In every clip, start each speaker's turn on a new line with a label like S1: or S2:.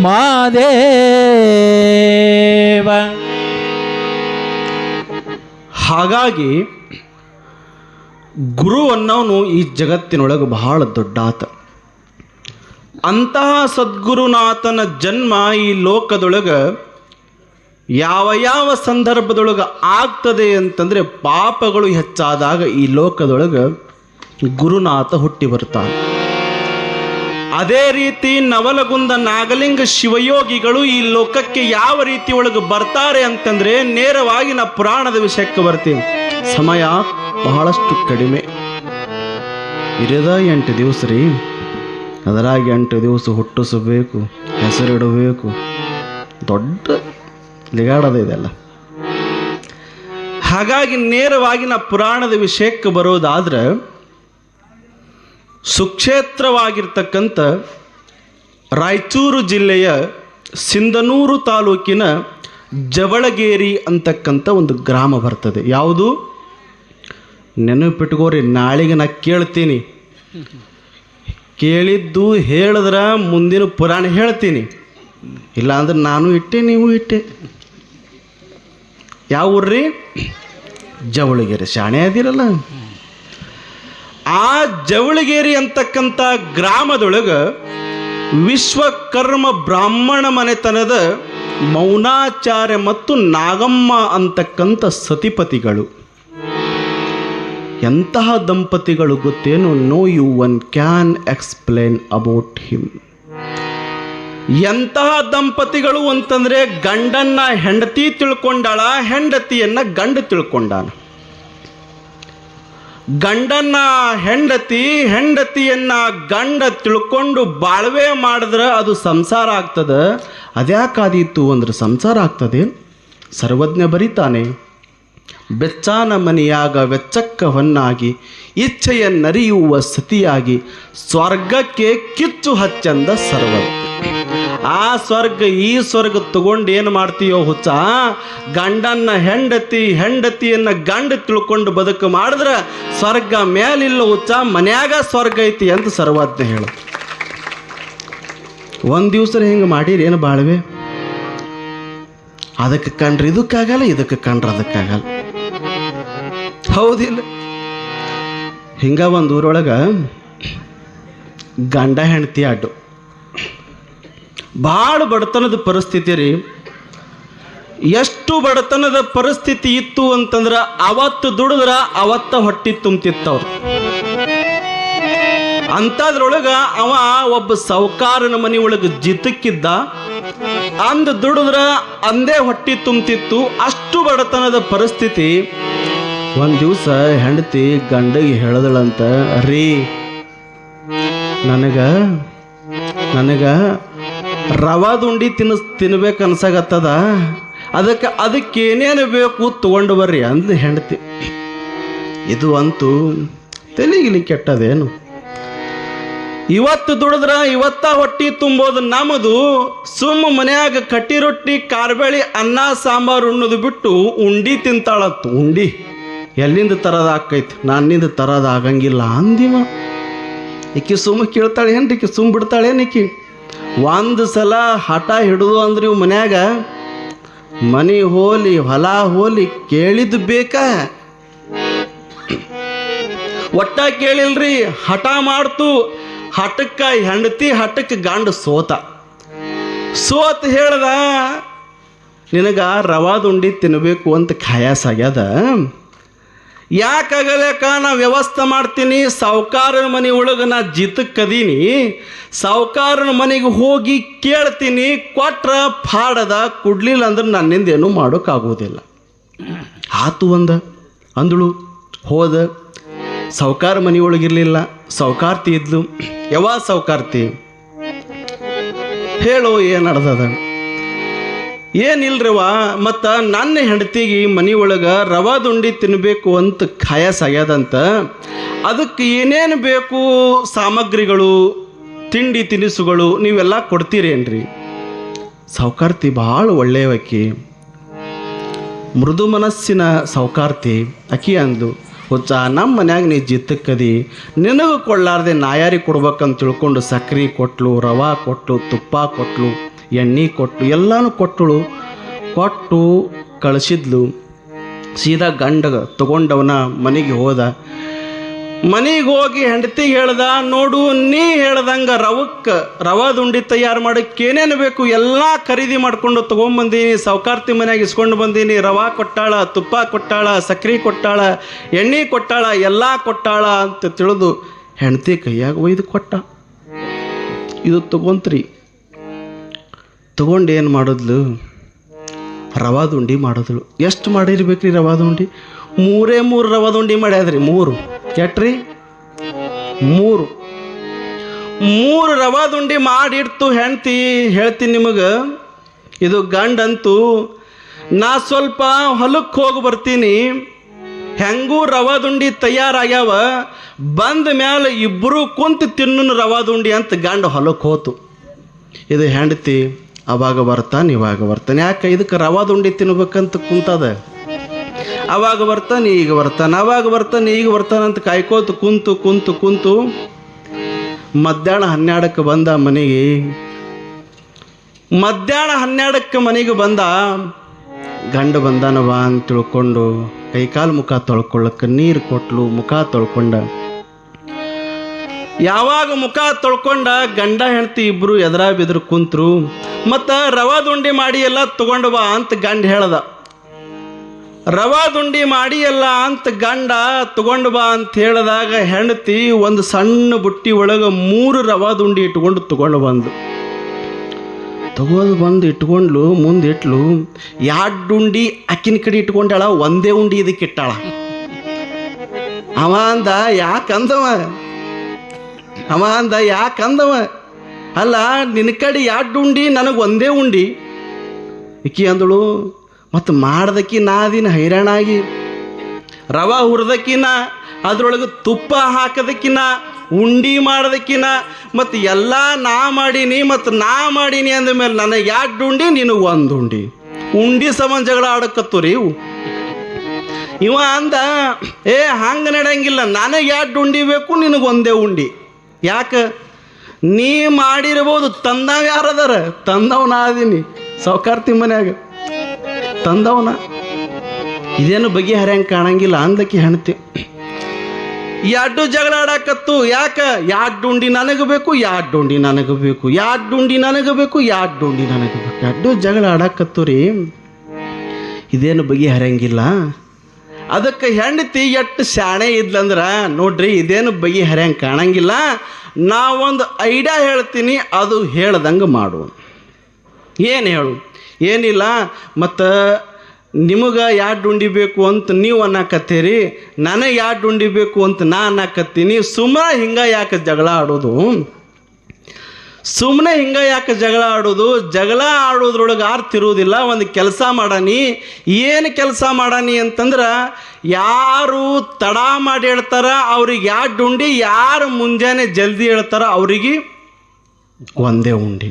S1: ಮಾದೇವ
S2: ಹಾಗಾಗಿ ಗುರು ಅನ್ನೋನು ಈ ಜಗತ್ತಿನೊಳಗೆ ಬಹಳ ದೊಡ್ಡಾತ. ಅಂತಹ ಸದ್ಗುರುನಾಥನ ಜನ್ಮ ಈ ಲೋಕದೊಳಗೆ ಯಾವ ಯಾವ ಸಂದರ್ಭದೊಳಗೆ ಆಗ್ತದೆ ಅಂತಂದರೆ ಪಾಪಗಳು ಹೆಚ್ಚಾದಾಗ ಈ ಲೋಕದೊಳಗೆ ಗುರುನಾಥ ಹುಟ್ಟಿ ಬರ್ತಾನೆ. ಅದೇ ರೀತಿ ನವಲಗುಂದ ನಾಗಲಿಂಗ ಶಿವಯೋಗಿಗಳು ಈ ಲೋಕಕ್ಕೆ ಯಾವ ರೀತಿ ಒಳಗೆ ಬರ್ತಾರೆ ಅಂತಂದ್ರೆ ನೇರವಾಗಿ ನಾ ಪುರಾಣದ ವಿಷಯಕ್ಕೆ ಬರ್ತೀನಿ. ಸಮಯ ಬಹಳಷ್ಟು ಕಡಿಮೆ. ಇರದ ಎಂಟು ದಿವಸ ರೀ. ಅದರಾಗಿ ಎಂಟು ದಿವಸ ಹುಟ್ಟಿಸಬೇಕು, ಹೆಸರಿಡಬೇಕು. ದೊಡ್ಡ ಲಿಗಾಡದ ಇದೆಲ್ಲ. ಹಾಗಾಗಿ ನೇರವಾಗಿ ನಾ ಪುರಾಣದ ವಿಷಯಕ್ಕೆ ಬರೋದಾದ್ರೆ ಸುಕ್ಷೇತ್ರವಾಗಿರ್ತಕ್ಕಂಥ ರಾಯಚೂರು ಜಿಲ್ಲೆಯ ಸಿಂಧನೂರು ತಾಲೂಕಿನ ಜವಳಗೇರಿ ಅಂತಕ್ಕಂಥ ಒಂದು ಗ್ರಾಮ ಬರ್ತದೆ. ಯಾವುದು? ನೆನಪಿಟ್ಕೋರಿ, ನಾಳೆಗೆ ನಾ ಕೇಳ್ತೀನಿ. ಕೇಳಿದ್ದು ಹೇಳಿದ್ರೆ ಮುಂದಿನ ಪುರಾಣ ಹೇಳ್ತೀನಿ. ಇಲ್ಲಾಂದ್ರೆ ನಾನು ಇಟ್ಟೆ, ನೀವು ಇಟ್ಟೆ. ಯಾವ ಊರ್ರಿ? ಜವಳಗೇರಿ. ಶಾಣೆ ಅದಿರಲ್ಲ. ಆ ಜವಳಗೇರಿ ಅಂತಕ್ಕಂಥ ಗ್ರಾಮದೊಳಗೆ ವಿಶ್ವಕರ್ಮ ಬ್ರಾಹ್ಮಣ ಮನೆತನದ ಮೌನಾಚಾರ್ಯ ಮತ್ತು ನಾಗಮ್ಮ ಅಂತಕ್ಕಂಥ ಸತಿಪತಿಗಳು. ಎಂತಹ ದಂಪತಿಗಳು ಗೊತ್ತೇನು? No you one can explain about him ಎಂತಹ ದಂಪತಿಗಳು ಅಂತಂದ್ರೆ ಗಂಡನ್ನ ಹೆಂಡತಿ ತಿಳ್ಕೊಂಡಾಳ, ಹೆಂಡತಿಯನ್ನ ಗಂಡ ತಿಳ್ಕೊಂಡಾನ. ಗಂಡನ್ನ ಹೆಂಡತಿ, ಹೆಂಡತಿಯನ್ನ ಗಂಡ ತಿಳ್ಕೊಂಡು ಬಾಳ್ವೆ ಮಾಡಿದ್ರೆ ಅದು ಸಂಸಾರ ಆಗ್ತದೆ? ಅದ್ಯಾಕಾದೀತು ಅಂದ್ರೆ ಸಂಸಾರ ಆಗ್ತದೆ? ಸರ್ವಜ್ಞ ಬರೀತಾನೆ. ಬೆಚ್ಚಾನ ಮನೆಯಾಗ ವೆಚ್ಚಕ್ಕ ಹೊನ್ನಾಗಿ, ಇಚ್ಛೆಯ ನರಿಯುವ ಸತಿಯಾಗಿ, ಸ್ವರ್ಗಕ್ಕೆ ಕಿಚ್ಚು ಹಚ್ಚಂದ ಸರ್ವಜ್ಞ ಆ ಸ್ವರ್ಗ ಈ ಸ್ವರ್ಗ ತಗೊಂಡು ಏನು ಮಾಡ್ತೀಯೋ ಹುಚ್ಚ? ಗಂಡನ್ನ ಹೆಂಡತಿ, ಹೆಂಡತಿಯನ್ನ ಗಂಡ ತಿಳ್ಕೊಂಡು ಬದುಕು ಮಾಡಿದ್ರೆ ಸ್ವರ್ಗ ಮೇಲಿಲ್ಲ ಹುಚ್ಚ, ಮನ್ಯಾಗ ಸ್ವರ್ಗ ಐತಿ ಅಂತ ಸರ್ವಜ್ಞ ಹೇಳು. ಒಂದು ದಿವಸ ಹಿಂಗೆ ಮಾಡಿರಿ? ಏನು ಬಾಳ್ವೆ? ಅದಕ್ಕೆ ಕಂಡ್ರೆ ಇದಕ್ಕಾಗಲ್ಲ ಇದಕ್ಕೆ ಕಂಡ್ರೆ ಅದಕ್ಕಾಗಲ್ಲ ಹೌದಿಲ್ಲ. ಹಿಂಗ ಒಂದು ಊರೊಳಗೆ ಗಂಡ ಹೆಂಡತಿ ಅಡ್ಡು ಭಾಳ ಬಡತನದ ಪರಿಸ್ಥಿತಿ ರೀ. ಎಷ್ಟು ಬಡತನದ ಪರಿಸ್ಥಿತಿ ಇತ್ತು ಅಂತಂದ್ರೆ ಅವತ್ತು ದುಡಿದ್ರ ಅವತ್ತ ಹೊಟ್ಟಿ ತುಂಬ್ತಿತ್ತವ್ರು. ಅಂಥದ್ರೊಳಗೆ ಅವ ಒಬ್ಬ ಸೌಕಾರನ ಮನೆ ಒಳಗೆ ಜಿತಕ್ಕಿದ್ದ ಅಂದ್ ದುಡಿದ್ರ ಅಂದೇ ಹೊಟ್ಟಿ ತುಂಬ್ತಿತ್ತು. ಅಷ್ಟು ಬಡತನದ ಪರಿಸ್ಥಿತಿ, ಒಂದು ದಿವಸ ಹೆಂಡತಿ ಗಂಡಗೆ ಹೇಳದಳಂತ, ರೀ, ನನಗ ನನಗ ರವಾ ದುಂಡಿ ತಿನ್ನಿಸ್ ತಿನ್ಬೇಕು ಅನ್ಸಾಗತ್ತದ? ಅದಕ್ಕೆ ಅದಕ್ಕೆ ಏನೇನು ಬೇಕು ತಗೊಂಡು ಬರ್ರಿ ಅಂದು ಹೆಂಡತಿ. ಇದು ಅಂತೂ ತೆಲಿಗಿಲಿ ಕೆಟ್ಟದೇನು? ಇವತ್ತು ದುಡಿದ್ರ ಇವತ್ತ ಹೊಟ್ಟಿ ತುಂಬೋದು ನಮ್ಮದು ಸುಮ್ಮ ಮನ್ಯಾಗ ಕಟ್ಟಿ ರೊಟ್ಟಿ, ಕಾರ್ಬೇಳಿ, ಅನ್ನ, ಸಾಂಬಾರು ಉಣ್ಣೋದು ಬಿಟ್ಟು ಉಂಡಿ ತಿಂತಾಳತ್ತು ಉಂಡಿ ಎಲ್ಲಿಂದ ತರದ ಆಕೈತಿ ನನ್ನಿಂದ ತರದ ಆಗಂಗಿಲ್ಲ ಅಂದಿವ. ಈಕಿ ಸುಮ್ಮ ಕೇಳ್ತಾಳೆ ಏನ್ರಿ ಈಕಿ ಸುಮ್ಮ ಬಿಡ್ತಾಳೇನು ಈಕಿ? ಒಂದು ಸಲ ಹಠ ಹಿಡಿದು ಅಂದ್ರೆ ಇವು ಮನ್ಯಾಗ, ಮನಿ ಹೋಲಿ, ಹೊಲ ಹೋಲಿ ಕೇಳಿದ್ದು ಬೇಕಾ? ಒಟ್ಟ ಕೇಳಿಲ್ರಿ, ಹಠ ಮಾಡ್ತು, ಹಠಕ್ಕ ಹೆಂಡತಿ, ಹಠಕ್ಕೆ ಗಂಡ ಸೋತ. ಸೋತ್ ಹೇಳ್ದ, ನಿನಗ ರವಾದುಂಡಿ ತಿನ್ನಬೇಕು ಅಂತ ಖಾಯಾಸ ಆಗ್ಯದ ಯಾಕಾಗಲಕ್ಕ ನಾ ವ್ಯವಸ್ಥೆ ಮಾಡ್ತೀನಿ? ಸಾವುಕಾರನ ಮನೆ ಒಳಗೆ ನಾ ಜಿತಕ್ಕದೀನಿ ಸಾವುಕಾರನ ಮನೆಗೆ ಹೋಗಿ ಕೇಳ್ತೀನಿ, ಕೊಟ್ರ ಫಾಡದ ಕೊಡ್ಲಿಲ್ಲ ಅಂದ್ರೆ ನನ್ನಿಂದ ಏನೂ ಮಾಡೋಕ್ಕಾಗೋದಿಲ್ಲ ಆತು ಒಂದ ಅಂದಳು, ಹೋದ. ಸಾವುಕಾರ ಮನೆಯೊಳಗಿರಲಿಲ್ಲ ಸಾವುಕಾರ್ತಿ ಇದ್ಲು. ಯಾವ ಸಾವುಕಾರ್ತಿ? ಹೇಳು ಏನು ನಡ್ದದ? ಏನಿಲ್ರವ ಮತ್ತು ನನ್ನ ಹೆಂಡತಿಗೆ ಮನೆ ಒಳಗೆ ರವಾ ದುಂಡಿ ತಿನ್ನಬೇಕು ಅಂತ ಖಾಯಸಾಗ್ಯದಂತ ಅದಕ್ಕೆ ಏನೇನು ಬೇಕು ಸಾಮಗ್ರಿಗಳು, ತಿಂಡಿ ತಿನಿಸುಗಳು ನೀವೆಲ್ಲ ಕೊಡ್ತೀರೇನ್ರಿ? ಸಾವುಕಾರ್ತಿ ಭಾಳ ಒಳ್ಳೆಯವಕ್ಕಿ ಮೃದು ಮನಸ್ಸಿನ ಸಾವುಕಾರ್ತಿ ಅಕ್ಕಿ ಅಂದು ಹುಚ್ಚ ನಮ್ಮ ಮನ್ಯಾಗ ನೀ ಜಿತ್ತಕ್ಕದಿ ನಿನಗೂ ಕೊಡಲಾರ್ದೆ ನಾಯಾರಿ ಕೊಡ್ಬೇಕಂತ ತಿಳ್ಕೊಂಡು ಸಕ್ರೆ ಕೊಟ್ಲು, ರವಾ ಕೊಟ್ಲು, ತುಪ್ಪ ಕೊಟ್ಲು ಎಣ್ಣೆ ಕೊಟ್ಟು, ಎಲ್ಲನೂ ಕೊಟ್ಟಳು. ಕೊಟ್ಟು ಕಳಿಸಿದ್ಲು. ಸೀದಾ ಗಂಡ ತಗೊಂಡವನ ಮನೆಗೆ ಹೋದ. ಮನೆಗೆ ಹೋಗಿ ಹೆಂಡತಿ ಹೇಳ್ದ, ನೋಡು, ನೀ ಹೇಳ್ದಂಗೆ ರವಕ್ಕೆ, ರವ ದುಂಡಿ ತಯಾರು ಮಾಡಕ್ಕೆ ಏನೇನು ಬೇಕು ಎಲ್ಲ ಖರೀದಿ ಮಾಡಿಕೊಂಡು ತೊಗೊಂಬಂದೀನಿ. ಸೌಕಾರ್ತಿ ಮನೆಯಾಗ ಇಸ್ಕೊಂಡು ಬಂದೀನಿ. ರವಾ ಕೊಟ್ಟಾಳ, ತುಪ್ಪ ಕೊಟ್ಟಾಳ, ಸಕ್ರೆ ಕೊಟ್ಟಾಳ, ಎಣ್ಣೆ ಕೊಟ್ಟಾಳ, ಎಲ್ಲ ಕೊಟ್ಟಾಳ ಅಂತ ತಿಳಿದು ಹೆಂಡತಿ ಕೈಯಾಗ ಒಯ್ದು ಕೊಟ್ಟ. ಇದು ತಗೊಂತ್ರಿ. ತಗೊಂಡು ಏನು ಮಾಡಿದ್ಲು? ರವಾದ ಉಂಡಿ ಮಾಡಿದ್ಳು ಎಷ್ಟು ಮಾಡಿರ್ಬೇಕ್ರಿ ರವಾದ ಉಂಡಿ ಮೂರೇ ಮೂರು ರವಾದ ಉಂಡಿ ಮಾಡ್ಯಾದ್ರಿ, ಮೂರು. ಕೆಟ್ರಿ ಮೂರು. ಮೂರು ರವಾದ ಉಂಡಿ ಮಾಡಿಡ್ತು ಹೆಂಡ್ತಿ, ಹೇಳ್ತೀನಿ ನಿಮಗೆ. ಇದು ಗಂಡಂತೂ, ನಾ ಸ್ವಲ್ಪ ಹೊಲಕ್ಕೆ ಹೋಗಿ ಬರ್ತೀನಿ. ಹೆಂಗೂ ರವಾದುಂಡಿ ತಯಾರಾಗ್ಯಾವ. ಬಂದ ಮ್ಯಾಲೆ ಇಬ್ಬರು ಕುಂತು ತಿನ್ನು ರವಾದುಂಡಿ ಅಂತ ಗಂಡ ಹೊಲಕ್ಕೆ ಹೋತು. ಇದು ಹೆಂಡತಿ ಅವಾಗ ಬರ್ತಾನೆ, ಇವಾಗ ಬರ್ತಾನೆ. ಯಾಕೆ ಇದಕ್ಕೆ ರವಾದುಂಡಿ ತಿನ್ಬೇಕಂತ ಕುಂತದ? ಅವಾಗ ಬರ್ತಾನೆ, ಈಗ ಬರ್ತಾನೆ. ಅವಾಗ ಬರ್ತಾನೆ, ಈಗ ಬರ್ತಾನೆ ಅಂತ ಕಾಯ್ಕೋತು ಕುಂತು ಕುಂತು ಕುಂತು ಮಧ್ಯಾಹ್ನ ಹನ್ನೆರಡಕ್ಕೆ ಬಂದ ಮನೆಗೆ. ಮಧ್ಯಾಹ್ನ ಹನ್ನೆರಡಕ್ಕೆ ಮನೆಗೆ ಬಂದ ಗಂಡ ಬಂದಾನವ ಅಂತ ತಿಳ್ಕೊಂಡು ಕೈಕಾಲು ಮುಖ ತೊಳ್ಕೊಳ್ಳಕ್ಕೆ ನೀರು ಕೊಟ್ಲು, ಮುಖ ತೊಳ್ಕೊಂಡ. ಯಾವಾಗ ಮುಖ ತೊಳ್ಕೊಂಡ ಗಂಡ ಹೆಂಡತಿ ಇಬ್ರು ಎದುರ ಬಿದ್ರು ಕುಂತ್ರು, ಮತ್ತು ರವಾದುಂಡಿ ಮಾಡಿ ಎಲ್ಲ ತಗೊಂಡು ಬಾ ಅಂತ ಗಂಡ ಹೇಳ್ದ. ರವಾದುಂಡಿ ಮಾಡಿ ಎಲ್ಲ ಅಂತ ಗಂಡ ತಗೊಂಡು ಬಾ ಅಂತ ಹೇಳಿದಾಗ ಹೆಂಡತಿ ಒಂದು ಸಣ್ಣ ಬುಟ್ಟಿ ಒಳಗೆ ಮೂರು ರವಾದುಂಡಿ ಇಟ್ಕೊಂಡು ತಗೊಂಡು ಬಂದು ತಗೋದು ಬಂದು ಇಟ್ಕೊಂಡ್ಲು, ಮುಂದೆ ಇಟ್ಲು ಎರಡು ಉಂಡಿ ಅಕ್ಕಿನ ಕಡೆ ಇಟ್ಕೊಂಡಾಳ, ಒಂದೇ ಉಂಡಿ ಇದಕ್ಕೆ ಇಟ್ಟಾಳ. ಅವ ಅಂದ, ಯಾಕಂದವ? ಅವ ಅಂದ ಯಾಕಂದವ ಅಲ್ಲ ನಿನ್ನ ಕಡೆ ಎರಡು ಉಂಡಿ? ನನಗೆ ಒಂದೇ ಉಂಡಿ. ಇಕ್ಕಿ ಅಂದಳು, ಮತ್ತು ಮಾಡ್ದಕ್ಕಿ ನಾ ದಿನ ಹೈರಾಣಾಗಿ. ರವ ಹುರಿದಕ್ಕಿನ ಅದ್ರೊಳಗೆ ತುಪ್ಪ ಹಾಕದಕ್ಕಿನ ಉಂಡಿ ಮಾಡೋದಕ್ಕಿನ ಮತ್ತು ಎಲ್ಲ ನಾ ಮಾಡೀನಿ, ಮತ್ತು ನಾ ಮಾಡೀನಿ ಅಂದ ಮೇಲೆ ನನಗೆ ಎರಡು ಉಂಡಿ, ನಿನಗೆ ಒಂದು ಉಂಡಿ. ಉಂಡಿ ಸಮಾನ ಜಗಳ ಆಡಕತ್ತು ರೀ ಇವು? ಇವ ಅಂದ, ಏ, ಹಂಗೆ ನಡೆಯಂಗಿಲ್ಲ, ನನಗೆ ಎರಡು ಉಂಡಿ ಬೇಕು, ನಿನಗೆ ಒಂದೇ ಉಂಡಿ. ಯಾಕೆ? ನೀ ಮಾಡಿರ್ಬೋದು, ತಂದವ ಯಾರದಾರ? ತಂದವನ ಆದೀನಿ. ಸೌಕಾರ್ತಿ ಮನ್ಯಾಗ. ತಂದವನ. ಇದೇನು ಬಗೆಹರಿಯಂಗೆ ಕಾಣಂಗಿಲ್ಲ, ಅಂದಕ್ಕೆ ಹೆಣ್ತಿ. ಎರಡು ಜಗಳ ಆಡಾಕತ್ತು, ಯಾಕ? ಉಂಡಿ ನನಗೆ ಬೇಕು ಉಂಡಿ ನನಗೆ ಬೇಕು ಉಂಡಿ ನನಗೆ ಬೇಕು ಉಂಡಿ ನನಗೆ ಬೇಕು ಎರಡು ಜಗಳ ಆಡಾಕತ್ತು ರೀ ಇದೇನು ಬಗೆಹರಿಯಂಗಿಲ್ಲ. ಅದಕ್ಕೆ ಹೆಂಡತಿ ಎಷ್ಟು ಶಾಣೆ ಇದ್ಲಂದ್ರೆ, ನೋಡ್ರಿ ಇದೇನು ಬಗೆಹರಿಯಂಗೆ ಕಾಣಂಗಿಲ್ಲ. ನಾವೊಂದು ಐಡಿಯಾ ಹೇಳ್ತೀನಿ, ಅದು ಹೇಳ್ದಂಗೆ ಮಾಡು. ಏನು ಹೇಳು? ಏನಿಲ್ಲ, ಮತ್ತು ನಿಮಗೆ ಯಾ ಡುಂಡಿ ಬೇಕು ಅಂತ ನೀವು ಅನ್ನಕತ್ತೀರಿ, ನನಗೆ ಯಾ ಡುಂಡಿ ಬೇಕು ಅಂತ ನಾ ಅನ್ನಕತ್ತೀನಿ ಸುಮ್ಮನೆ ಹಿಂಗೆ ಯಾಕೆ ಜಗಳ ಆಡೋದು? ಸುಮ್ಮನೆ ಹಿಂಗೆ ಯಾಕೆ ಜಗಳ ಆಡೋದು? ಜಗಳ ಆಡೋದ್ರೊಳಗೆ ಆರ್ತಿರುವುದಿಲ್ಲ ಒಂದು ಕೆಲಸ ಮಾಡಾನಿ ಏನು ಕೆಲಸ ಮಾಡಾನಿ ಅಂತಂದ್ರೆ ಯಾರು ತಡ ಮಾಡಿ ಹೇಳ್ತಾರ, ಅವ್ರಿಗೆ ಎರಡು ಉಂಡಿ, ಯಾರು ಮುಂಜಾನೆ ಜಲ್ದಿ ಹೇಳ್ತಾರ ಅವ್ರಿಗೆ ಒಂದೇ ಉಂಡಿ.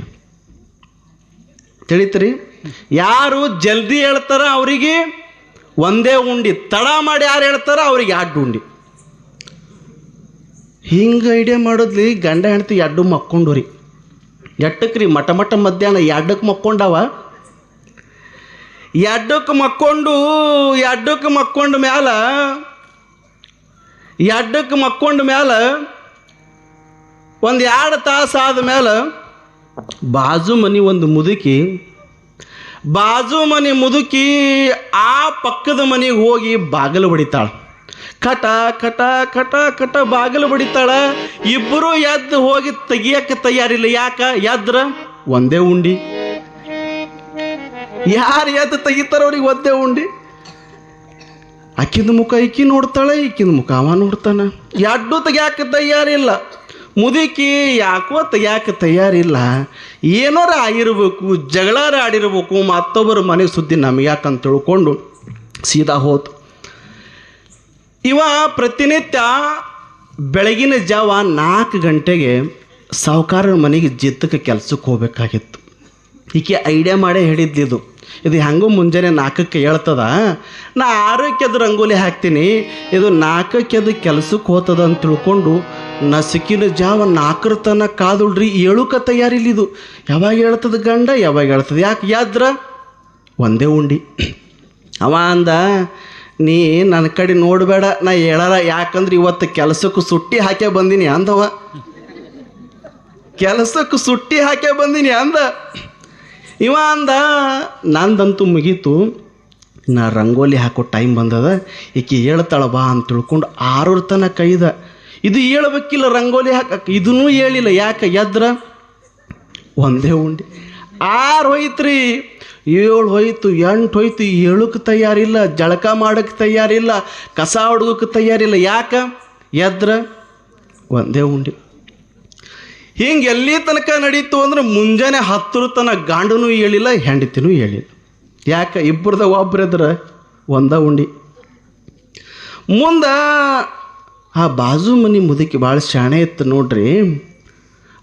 S2: ತಿಳಿತ್ರಿ? ಯಾರು ಜಲ್ದಿ ಹೇಳ್ತಾರ ಅವರಿಗೆ ಒಂದೇ ಉಂಡಿ. ತಡ ಮಾಡಿ ಯಾರು ಹೇಳ್ತಾರ ಅವ್ರಿಗೆ ಎರಡು ಉಂಡಿ. ಹಿಂಗೆ ಐಡಿಯಾ ಮಾಡೋದ್ಲಿ ಗಂಡ ಹೆಂಡತಿ ಎರಡು ಮಕ್ಕೊಂಡು ರೀ ಎಟ್ಟಕ್ಕೆ ರೀ ಮಟ ಮಟ ಮಧ್ಯಾಹ್ನ ಎರಡಕ್ಕೆ ಮಕ್ಕೊಂಡವ? ಎಡ್ಡಕ್ಕೆ ಮಕ್ಕೊಂಡು ಎಡ್ಡಕ್ಕೆ ಮಕ್ಕೊಂಡ ಮ್ಯಾಲ ಎಡ್ಡಕ್ಕೆ ಮಕ್ಕೊಂಡ ಮ್ಯಾಲ ಒಂದು ಎರಡು ತಾಸು ಆದ ಬಾಜು ಮನೆ ಒಂದು ಮುದುಕಿ, ಬಾಜು ಮನೆ ಮುದುಕಿ ಆ ಪಕ್ಕದ ಮನೆಗೆ ಹೋಗಿ ಬಾಗಿಲು ಹೊಡಿತಾಳ ಕಟ ಕಟ ಕಟ ಕಟ ಬಾಗಿಲು ಬಡಿತಾಳ. ಇಬ್ಬರು ಎದ್ದು ಹೋಗಿ ತೆಗಿಯಕ್ಕೆ ತಯಾರಿಲ್ಲ. ಯಾಕ? ಎದ್ರ? ಒಂದೇ ಉಂಡಿ. ಯಾರು ಎದ್ದು ತೆಗಿತಾರ ಅವ್ರಿಗೆ ಒಂದೇ ಉಂಡಿ. ಆಕಿಂದ ಮುಖ ಈಕಿ ನೋಡ್ತಾಳೆ ಈಕಿಂದ ಮುಖ ಅವ ನೋಡ್ತಾನ. ಎಡ್ಡು ತೆಗ್ಯಾಕ ತಯಾರಿಲ್ಲ. ಮುದುಕಿ ಯಾಕೋ ತೆಗಿಯಾಕ ತಯಾರಿಲ್ಲ. ಏನಾರ ಆಗಿರ್ಬೇಕು ಜಗಳಾರ ಆಡಿರ್ಬೇಕು, ಮತ್ತೊಬ್ಬರು ಮನೆ ಸುದ್ದಿ ನಮ್ಗೆ ಯಾಕಂತ ತಿಳ್ಕೊಂಡು ಸೀದಾ ಹೋತು. ಇವ ಪ್ರತಿನಿತ್ಯ ಬೆಳಗಿನ ಜಾವ ನಾಲ್ಕು ಗಂಟೆಗೆ ಸಾಹುಕಾರರ ಮನೆಗೆ ಜಿತ್ತಕ್ಕೆ ಕೆಲ್ಸಕ್ಕೆ ಹೋಗ್ಬೇಕಾಗಿತ್ತು. ಈಕೆ ಐಡಿಯಾ ಮಾಡೇ ಹೇಳಿದ್ಲಿದು ಇದು. ಇದು ಹೆಂಗೂ ಮುಂಜಾನೆ ನಾಲ್ಕಕ್ಕೆ ಹೇಳ್ತದ, ನಾ ಆರೋಗ್ಯದ ರಂಗೋಲಿ ಹಾಕ್ತೀನಿ. ಇದು ನಾಲ್ಕಕ್ಕೆದು ಕೆಲಸಕ್ಕೆ ಹೋಗ್ತದ ಅಂತ ತಿಳ್ಕೊಂಡು ನಸುಕಿನ ಜಾವ ನಾಲ್ಕರ ತನಕ ಕಾದುಳ್ರಿ, ಏಳುಕ ತಯಾರಿಲ್ಲ ಇದು. ಯಾವಾಗ ಹೇಳ್ತದ ಗಂಡ, ಯಾವಾಗ ಹೇಳ್ತದೆ? ಯಾಕೆ ಯಾದ್ರ? ಒಂದೇ ಉಂಡಿ. ಅವ ಅಂದ ನೀ ನನ್ನ ಕಡೆ ನೋಡಬೇಡ, ನಾ ಹೇಳಲ್ಲ. ಯಾಕಂದ್ರೆ ಇವತ್ತು ಕೆಲಸಕ್ಕೂ ಸುಟ್ಟಿ ಹಾಕೇ ಬಂದೀನಿ ಅಂದವ. ಕೆಲಸಕ್ಕೆ ಸುಟ್ಟಿ ಹಾಕೇ ಬಂದೀನಿ ಅಂದ. ಇವ ಅಂದ, ನಂದಂತೂ ಮುಗೀತು. ನಾ ರಂಗೋಲಿ ಹಾಕೋ ಟೈಮ್ ಬಂದದ. ಈಕೆ ಹೇಳ್ತಾಳ, ಬಾ ಅಂತ ತಿಳ್ಕೊಂಡು ಆರೂರ ತನಕ ಕೈದ. ಇದು ಹೇಳ್ಬೇಕಿಲ್ಲ ರಂಗೋಲಿ ಹಾಕಕ್ಕೆ ಇದನ್ನೂ ಹೇಳಿಲ್ಲ. ಯಾಕೆ ಎದ್ರ? ಒಂದೇ ಉಂಡಿ. ಆರು ಹೋಯ್ತ್ರಿ. ಏಳು ಹೋಯ್ತು, ಎಂಟು ಹೋಯ್ತು ಏಳಕ್ಕೆ ತಯಾರಿಲ್ಲ, ಜಳಕ ಮಾಡೋಕ್ಕೆ ತಯಾರಿಲ್ಲ, ಕಸ ಹೊಡ್ಗೋಕ್ಕೆ ತಯಾರಿಲ್ಲ. ಯಾಕೆ? ಎದ್ರ? ಒಂದೇ ಉಂಡಿ. ಹಿಂಗೆ ಎಲ್ಲಿ ತನಕ ನಡೀತು ಅಂದ್ರೆ ಮುಂಜಾನೆ ಹತ್ತರ ತನಕ ಗಂಡನೂ ಹೇಳಿಲ್ಲ, ಹೆಂಡತಿನೂ ಹೇಳಿಲ್ಲ. ಯಾಕೆ? ಇಬ್ಬರದ ಒಬ್ರದ್ರ ಒಂದ ಉಂಡಿ. ಮುಂದೆ ಆ ಬಾಜು ಮನೆ ಮುದುಕಿ ಭಾಳ ಶಾಣೆ ಇತ್ತು ನೋಡ್ರಿ.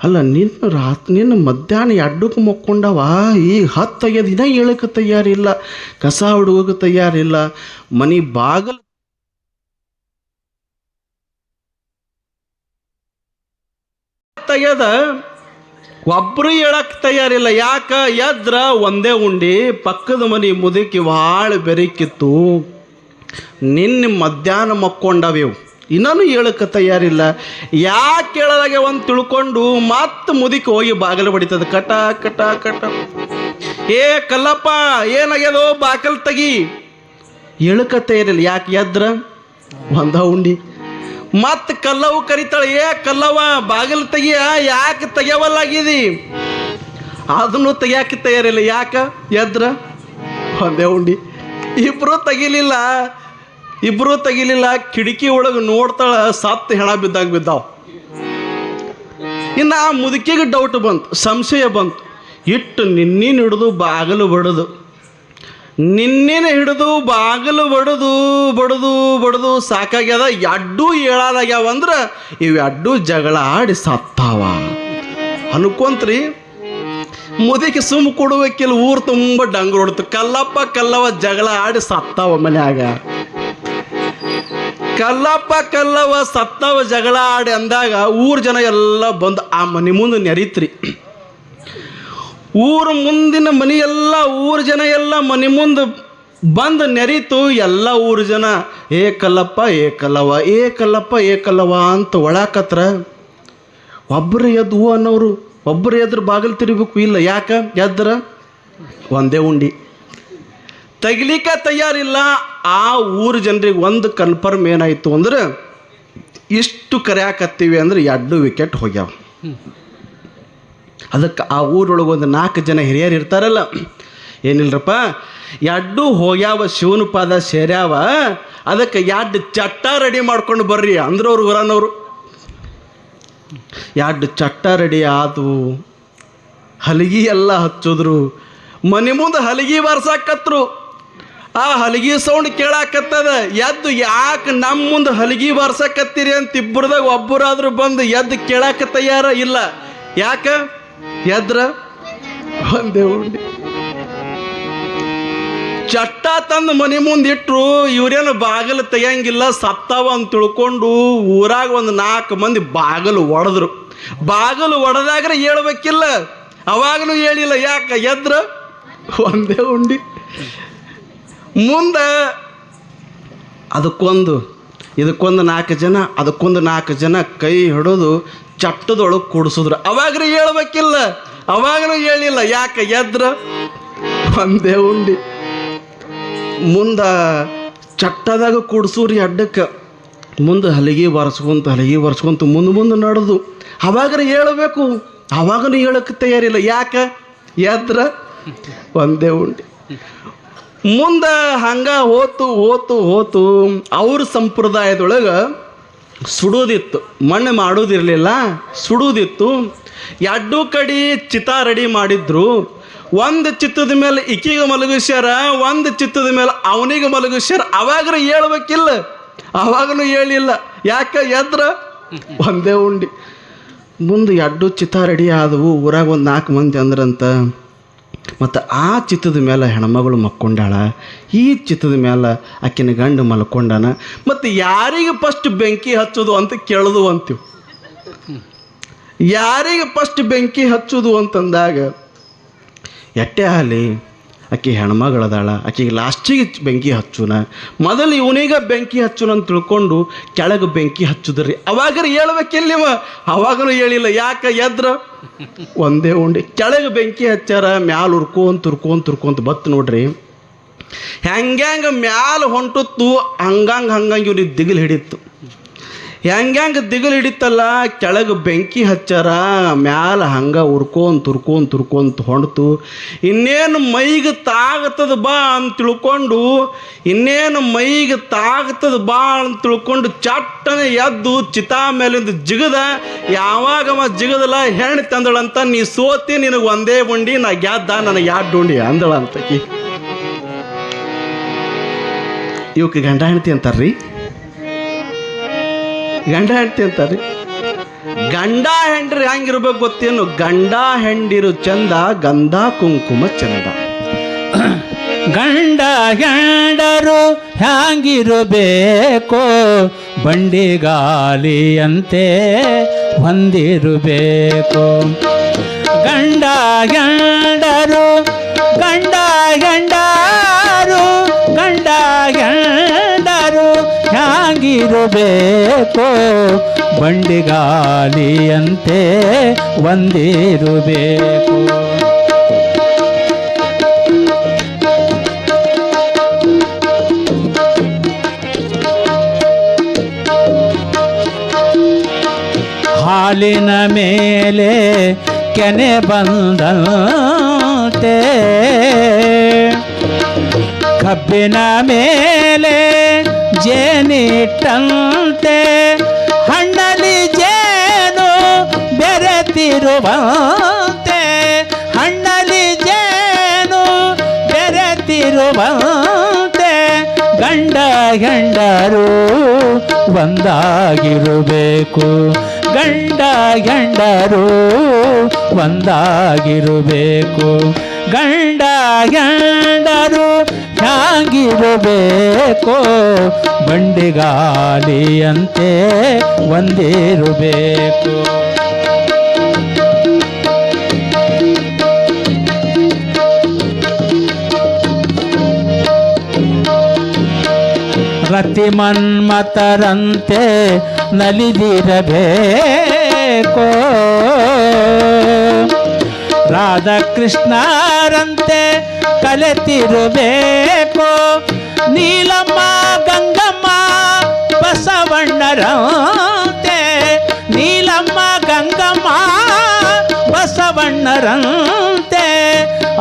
S2: ಅಲ್ಲ, ನಿನ್ನ ರಾತ್, ನಿನ್ನ ಮಧ್ಯಾಹ್ನ ಎಡ್ಡಕ್ಕೆ ಮಕ್ಕೊಂಡವ? ಈಗ ತೆಗೆದು ದಿನ ಹೇಳಕ್ಕೆ ತಯಾರಿಲ್ಲ, ಕಸ ಹುಡುಗಕ್ಕೆ ತಯಾರಿಲ್ಲ, ಮನೆ ಬಾಗಲು ತೆಗೆದ ಒಬ್ಬರು ಹೇಳಕ್ಕೆ ತಯಾರಿಲ್ಲ. ಯಾಕ? ಎದ್ರ ಒಂದೇ ಉಂಡಿ, ಪಕ್ಕದ ಮನೆ ಮುದುಕಿ ಭಾಳ ಬೆರಿಕಿತ್ತು. ನಿನ್ನೆ ಮಧ್ಯಾಹ್ನ ಮಕ್ಕೊಂಡವೇವು ಇನ್ನೂ ಹೇಳಕ್ಕೆ ತಯಾರಿಲ್ಲ. ಯಾಕೆ ಕೇಳದಾಗೆ ಒಂದು ತಿಳ್ಕೊಂಡು ಮತ್ತೆ ಮುದಿಕ್ಕೆ ಹೋಗಿ ಬಾಗಿಲು ಬಡಿತದ. ಕಟ ಕಟ ಕಟ. ಏ ಕಲ್ಲಪ್ಪ, ಏನಾಗ್ಯದೋ ಬಾಕಲ್ ತೆಗಿ. ಹೇಳಕ್ಕೆ ತಯಾರಿಲ್ಲ. ಯಾಕೆ ಎದ್ರ? ಒಂದ ಉಂಡಿ. ಮತ್ತೆ ಕಲ್ಲವು ಕರಿತಾಳೆ. ಏ ಕಲ್ಲವ ಬಾಗಿಲು ತೆಗಿಯ. ಯಾಕೆ ತೆಗಿಯವಲ್ಲಾಗಿದಿ ಅದನ್ನು ತೆಗಿಯಾಕೆ ತಯಾರಿಲ್ಲ. ಯಾಕ? ಎದ್ರ? ಒಂದೇ ಉಂಡಿ. ಇಬ್ರು ತೆಗಿಲಿಲ್ಲ. ಇಬ್ರು ತೆಗಿಲಿಲ್ಲ, ಕಿಟಕಿ ಒಳಗೆ ನೋಡ್ತಾಳ, ಸತ್ತು ಹೆಣ ಬಿದ್ದಾಗ ಬಿದ್ದಾವ. ಇನ್ನು ಆ ಮುದುಕಿಗೆ ಡೌಟ್ ಬಂತು, ಸಂಶಯ ಬಂತು. ಇಟ್ಟು ನಿನ್ನೇನು ಹಿಡಿದು ಬಾಗಿಲು ಬಡದು. ನಿನ್ನೇನು ಹಿಡಿದು ಬಾಗಿಲು ಬಡದು ಬಡದು ಬಡದು, ಸಾಕಾಗ್ಯದ, ಎಡ್ಡು ಅಂದ್ರೆ ಇವೆಡ್ಡು ಜಗಳ ಆಡಿ ಸತ್ತಾವ. ಅನ್ಕೊಂತ್ರಿ ಮುದಿಗೆ ಸುಮ್ ಕೊಡುವಕ್ಕಿಲ್ಲ ಊರು ತುಂಬ ಡಂಗ್ರು ಹೊಡ್ತು. ಕಲ್ಲಪ್ಪ ಕಲ್ಲವ ಜಗಳ ಆಡಿ ಸತ್ತಾವ ಮನ್ಯಾಗ. ಕಲ್ಲಪ್ಪ ಕಲ್ಲವ ಸತ್ತವ ಜಗಳ ಆಡಿ ಅಂದಾಗ ಊರ್ ಜನ ಎಲ್ಲ ಬಂದು ಆ ಮನೆ ಮುಂದೆ ನೆರೀತ್ರಿ. ಊರ ಮುಂದಿನ ಮನೆ ಎಲ್ಲ, ಊರ ಜನ ಎಲ್ಲ ಮನೆ ಮುಂದೆ ಬಂದು ನೆರೀತು ಎಲ್ಲ ಊರ ಜನ, ಏ ಕಲ್ಲಪ್ಪ, ಏ ಕಲ್ಲವ ಏ ಕಲ್ಲಪ್ಪ, ಏ ಕಲ್ಲವ ಅಂತ ಒಳಾಕತ್ರ ಒಬ್ಬರು ಎದ್ದು ಅನ್ನೋರು ಒಬ್ಬರು ಎದ್ರು ಬಾಗಿಲು ತಿರುಗಬೇಕು ಇಲ್ಲ, ಯಾಕೆ ಎದ್ರ? ಒಂದೇ ಉಂಡಿ. ತೆಗಿಲಿಕ್ಕ ತಯಾರಿಲ್ಲ, ಆ ಊರ ಜನರಿಗೆ ಒಂದು ಕನ್ಫರ್ಮ್ ಏನಾಯಿತು ಅಂದ್ರೆ, ಇಷ್ಟು ಕರೆಯಾಕತ್ತೀವಿ ಅಂದ್ರೆ ಎರಡು ವಿಕೆಟ್ ಹೋಗ್ಯಾವ. ಅದಕ್ಕೆ ಆ ಊರೊಳಗೆ ಒಂದು ನಾಲ್ಕು ಜನ ಹಿರಿಯರು ಇರ್ತಾರಲ್ಲ ಏನಿಲ್ಲರಪ್ಪ ಎರಡು ಹೋಗ್ಯಾವ ಶಿವನ ಪಾದ ಸೇರ್ಯಾವ, ಅದಕ್ಕೆ ಎರಡು ಚಟ್ಟ ರೆಡಿ ಮಾಡ್ಕೊಂಡು ಬರ್ರಿ, ಅಂದ್ರೆ ಅವ್ರು ಊರನವರು ಎರಡು ಚಟ್ಟ ರೆಡಿ ಆದವು. ಹಲಗಿ ಎಲ್ಲ ಹಚ್ಚಿದ್ರು. ಮನೆ ಮುಂದೆ ಹಲಗಿ ಬಾರ್ಸಾಕತ್ರು. ಆ ಹಲಗಿ ಸೌಂಡ್ ಕೇಳಾಕತ್ತದ. ಎದ್ದು ಯಾಕೆ ನಮ್ಮ ಮುಂದೆ ಹಲಗಿ ಬಾರ್ಸಕತ್ತೀರಿ ಅಂತ ಇಬ್ಬರದಾಗ ಒಬ್ಬರಾದ್ರೂ ಬಂದು ಎದ್ದು ಕೇಳಾಕ ತಯಾರ ಇಲ್ಲ. ಯಾಕ? ಎದ್ರ? ಒಂದೇ ಉಂಡಿ ಚಟ್ಟ ತಂದು ಮನೆ ಮುಂದೆ ಇಟ್ಟರು ಇವ್ರೇನು ಬಾಗಿಲು ತೆಗಿಯಂಗಿಲ್ಲ. ಸತ್ತಾವ ಅಂತ ತಿಳ್ಕೊಂಡು ಊರಾಗ ಒಂದು ನಾಲ್ಕು ಮಂದಿ ಬಾಗಿಲು ಒಡೆದ್ರು. ಬಾಗಿಲು ಒಡೆದಾಗ್ರೆ ಹೇಳ್ಬೇಕಿಲ್ಲ. ಅವಾಗಲೂ ಹೇಳಿಲ್ಲ. ಯಾಕೆ? ಎದ್ರ? ಒಂದೇ ಉಂಡಿ. ಮುಂದೆ ಅದಕ್ಕೊಂದು, ಇದಕ್ಕೊಂದು ನಾಲ್ಕು ಜನ, ಅದಕ್ಕೊಂದು ನಾಲ್ಕು ಜನ ಕೈ ಹಿಡಿದು ಚಟ್ಟದೊಳಗೆ ಕೂಡಿಸಿದ್ರು. ಅವಾಗ್ರೂ ಹೇಳ್ಬೇಕಿಲ್ಲ. ಅವಾಗಲೂ ಹೇಳಿಲ್ಲ. ಯಾಕೆ ಎದ್ರ? ಒಂದೇ ಉಂಡಿ. ಮುಂದೆ ಚಟ್ಟದಾಗ ಕೂಡಿಸೂರಿ ಅಡ್ಡಕ್ಕೆ. ಮುಂದೆ ಹಲಿಗೆ ಒರೆಸ್ಕೊಂತ ಹಲಿಗೆ ಒರೆಸ್ಕೊಂತ, ಮುಂದೆ ಮುಂದೆ ನಡೆದು. ಅವಾಗ್ರೆ ಹೇಳಬೇಕು. ಅವಾಗಲೂ ಹೇಳಕ್ಕೆ ತಯಾರಿಲ್ಲ. ಯಾಕೆ? ಎದ್ರ? ಒಂದೇ ಉಂಡಿ. ಮುಂದೆ ಹಂಗ ಹೋತು ಹೋತು ಹೋತು ಅವ್ರ ಸಂಪ್ರದಾಯದೊಳಗೆ ಸುಡೋದಿತ್ತು. ಮಣ್ಣು ಮಾಡೋದಿರಲಿಲ್ಲ, ಸುಡೋದಿತ್ತು. ಎರಡು ಕಡೆ ಚಿತ ರೆಡಿ ಮಾಡಿದ್ರು. ಒಂದು ಚಿತ್ತದ ಮೇಲೆ ಇಕಿಗೆ ಮಲಗಿಸ್ಯಾರ, ಒಂದು ಚಿತ್ತದ ಮೇಲೆ ಅವನಿಗೆ ಮಲಗಿಸ್ಯಾರ. ಅವಾಗ್ರೂ ಹೇಳ್ಬೇಕಿಲ್ಲ. ಅವಾಗಲೂ ಹೇಳಿಲ್ಲ. ಯಾಕೆ ಎದ್ರ? ಒಂದೇ ಉಂಡಿ. ಮುಂದೆ ಎರಡು ಚಿತ್ತ ರೆಡಿ ಆದವು. ಊರಾಗ ಒಂದು ನಾಲ್ಕು ಮಂದಿ ಅಂದ್ರಂತ. ಮತ್ತು ಆ ಚಿತ್ತದ ಮೇಲೆ ಹೆಣ್ಮಗಳು ಮಕ್ಕೊಂಡಾಳ, ಈ ಚಿತ್ತದ ಮೇಲೆ ಆಕಿನ ಗಂಡು ಮಲ್ಕೊಂಡಾನ, ಮತ್ತು ಯಾರಿಗೆ ಫಸ್ಟ್ ಬೆಂಕಿ ಹಚ್ಚೋದು ಅಂತ ಕೇಳೋದು ಅಂತೀವಿ? ಯಾರಿಗೆ ಫಸ್ಟ್ ಬೆಂಕಿ ಹಚ್ಚುದು ಅಂತಂದಾಗ, ಎಟ್ಟೆ ಆಗಲಿ ಆಕೆ ಹೆಣ್ಮಗಳದಾಳ, ಆಕೆಗೆ ಲಾಸ್ಟಿಗೆ ಬೆಂಕಿ ಹಚ್ಚುನ. ಮೊದಲು ಇವನಿಗೆ ಬೆಂಕಿ ಹಚ್ಚುನ ಅಂತ ತಿಳ್ಕೊಂಡು ಕೆಳಗೆ ಬೆಂಕಿ ಹಚ್ಚುದ್ರಿ. ಅವಾಗರ ಹೇಳ್ಬೇಕಿಲ್ಲಿವ? ಅವಾಗಲೂ ಹೇಳಿಲ್ಲ. ಯಾಕೆ ಎದ್ರ? ಒಂದೇ ಉಂಡಿ. ಕೆಳಗೆ ಬೆಂಕಿ ಹಚ್ಚಾರ, ಮ್ಯಾಲ ಉರ್ಕೊಂತ ಉರ್ಕೊಂತ ಉರ್ಕೊಂತ ಬತ್ತು ನೋಡ್ರಿ. ಹೆಂಗ್ಯಾಂಗ ಮ್ಯಾಲ ಹೊಂಟುತ್ತು, ಹಂಗಂಗೆ ಹಂಗಂಗೆ ಇವ್ನಿಗೆ ದಿಗಿಲು ಹಿಡಿತ್ತು. ಹೆಂಗ್ಯಾಂಗ ದಿಗಲು ಹಿಡಿತಲ್ಲ? ಕೆಳಗೆ ಬೆಂಕಿ ಹಚ್ಚಾರ, ಮ್ಯಾಲ ಹಂಗೆ ಉರ್ಕೊಂತ ತುರ್ಕೊಂತ ಉರ್ಕೊಂತ ಹೊಂಡ್ತು ಇನ್ನೇನು ಮೈಗೆ ತಾಗತದ ಬಾ ಅಂತ ತಿಳ್ಕೊಂಡು, ಇನ್ನೇನು ಮೈಗೆ ತಾಗತದ ಬಾ ಅಂತ ತಿಳ್ಕೊಂಡು ಚಟ್ಟನೆ ಎದ್ದು ಚಿತಾ ಮೇಲಿಂದ ಜಿಗದ, ಯಾವಾಗ ಮ ಜಿಗದಲ್ಲ ಹೆಣ್ಣು ತಂದಳಂತ ನೀ ಸೋತಿ ನಿನಗೆ ಒಂದೇ ಉಂಡಿ, ನಾ ಗೆದ್ದ ನನಗೆ ಯಾಡ್ ಉಂಡಿ ಅಂದಳಂತಕಿ ಇವಕ್ಕೆ ಗಂಡ ಹೆಂಡತಿ ಅಂತಾರ್ರಿ? ಗಂಡ ಹೆಂಡತಿ ಅಂತಾರೆ. ಗಂಡ ಹೆಂಡ್ರಿ ಹೆಂಗಿರ್ಬೇಕು ಗೊತ್ತೇನು? ಗಂಡ ಹೆಂಡಿರು ಚಂದ, ಗಂಧ ಕುಂಕುಮ ಚಂದ.
S1: ಗಂಡ ಹೆಂಡರು ಹ್ಯಾಂಗಿರಬೇಕು ಬಂಡಿಗಾಲಿಯಂತೆ ಹೊಂದಿರಬೇಕು. ಗಂಡ ಗಂಡರು ಹ್ಯಾಂಗಿರಬೇಕು ಬಂಡಿಗಾಲಿಯಂತೆ ಒಂದಿರಬೇಕು. ಹಾಲಿನ ಮೇಲೆ ಕೆನೆ ಬಂದಂತೆ. ಕಬ್ಬಿನ ಮೇಲೆ ಜೇನಿಟ್ಟಂತೆ ಹಣ್ಣಲ್ಲಿ ಜೇನು ಬೆರೆತಿರುವಂತೆ. ಹಣ್ಣಲ್ಲಿ ಜೇನು ಬೆರೆತಿರುವಂತೆ, ಗಂಡ ಗಂಡರು ಒಂದಾಗಿರಬೇಕು. ಗಂಡ ಗಂಡರು ಒಂದಾಗಿರಬೇಕು. ಗಂಡ ಗಂಡರು ಹ್ಯಾಂಗಿರಬೇಕು ಬಂಡಿಗಾಲಿಯಂತೆ ಒಂದಿರಬೇಕು ರತಿ ಮನ್ಮತರಂತೆ ನಲಿದಿರಬೇಕು ರಾಧಾಕೃಷ್ಣರಂತೆ ಕಲೆತಿರಬೇಕು. ನೀಲಮ್ಮ ಗಂಗಮ್ಮ ಬಸವಣ್ಣರಂತೆ. ನೀಲಮ್ಮ ಗಂಗಮ್ಮ ಬಸವಣ್ಣರಂತೆ.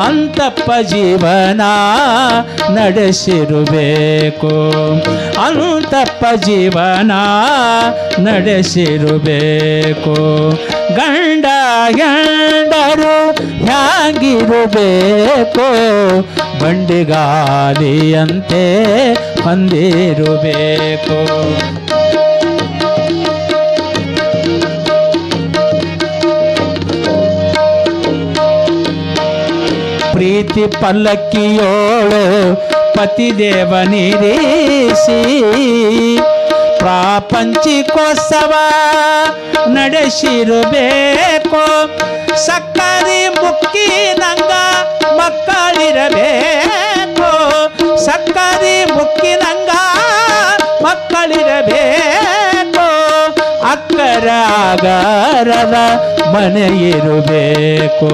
S1: ಅಂತಪ್ಪ ಜೀವನ ನಡೆಸಿರಬೇಕು. ಅಂತಪ್ಪ ಜೀವನ ನಡೆಸಿರಬೇಕು. ಗಂಡ ಗಂಡರು ಹ್ಯಾಂಗಿರಬೇಕು? ಬಂಡಿಗಾಲಿಯಂತೆ ಹೊಂದಿರಬೇಕು. ಪ್ರೀತಿ ಪಲ್ಲಕ್ಕಿಯೋಳು ಪತಿದೇವನಿರೀಸಿ ಪ್ರಾಪಂಚಿಕೋತ್ಸವ ನಡೆಸಿರಬೇಕು. ಸಕ್ಕರಿ ಮುಕ್ಕಿ ನಂಗ ಮಕ್ಕಳಿರಬೇಕು. ಸಕ್ಕರಿ ಮುಕ್ಕಿ ನಂಗ ಮಕ್ಕಳಿರಬೇಕು. ಅಕ್ಕರ ಆಗರದ ಮನೆ ಇರಬೇಕು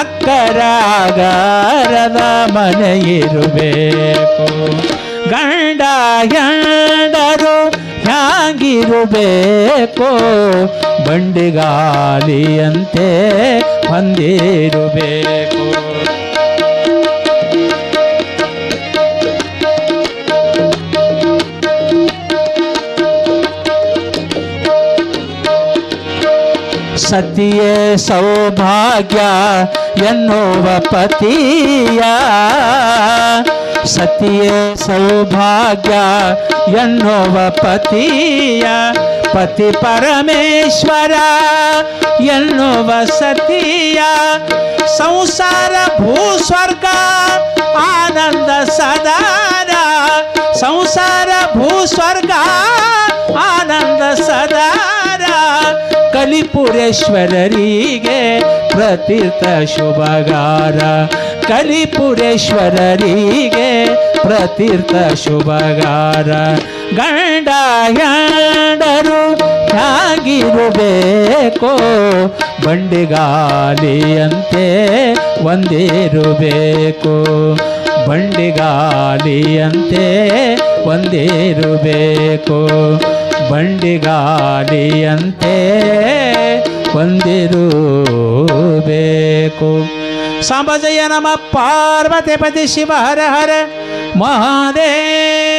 S1: ಅಕ್ಕರಾಗಾರದ ಮನೆ ಇರಬೇಕು ಗಂಡ ಗಂಡರು ಹ್ಯಾಂಗಿರಬೇಕು ಬಂಡಿಗಾಲಿಯಂತೆ ಹೊಂದಿರಬೇಕು. ಸತಿಯೇ ಸೌಭಾಗ್ಯ ಎನ್ನುವ ಪತಿಯ ಸತಿಯೇ ಸೌಭಾಗ್ಯ ಎನ್ನುವ ಪತಿಯ ಪತಿ ಪರಮೇಶ್ವರ ಎನ್ನುವ ಸತಿಯ ಸಂಸಾರ ಭೂಸ್ವರ್ಗ ಆನಂದ ಸದಾರ ಸಂಸಾರ ಭೂಸ್ವರ್ಗ ಆನಂದ ಸದಾರ ಕಲಿ ಕಲಿಪುರೇಶ್ವರರಿಗೆ ಪ್ರತೀರ್ಥ ಶುಭಗಾರ ಕಲಿಪುರೇಶ್ವರರಿಗೆ ಪ್ರತೀರ್ಥ ಶುಭಗಾರ. ಗಂಡ ಗಂಡರು ಹೇಗಿರಬೇಕೋ ಬಂಡಿಗಾಲಿಯಂತೆ ಒಂದಿರಬೇಕು. ಬಂಡಿಗಾಲಿಯಂತೆ ಒಂದಿರಬೇಕು ಬಂಡಿಗಾಲಿಯಂತೆ ಒಂದಿರಬೇಕು. సంభజయ నమ పార్వతిపతి శివ హర హర మహాదేవ్.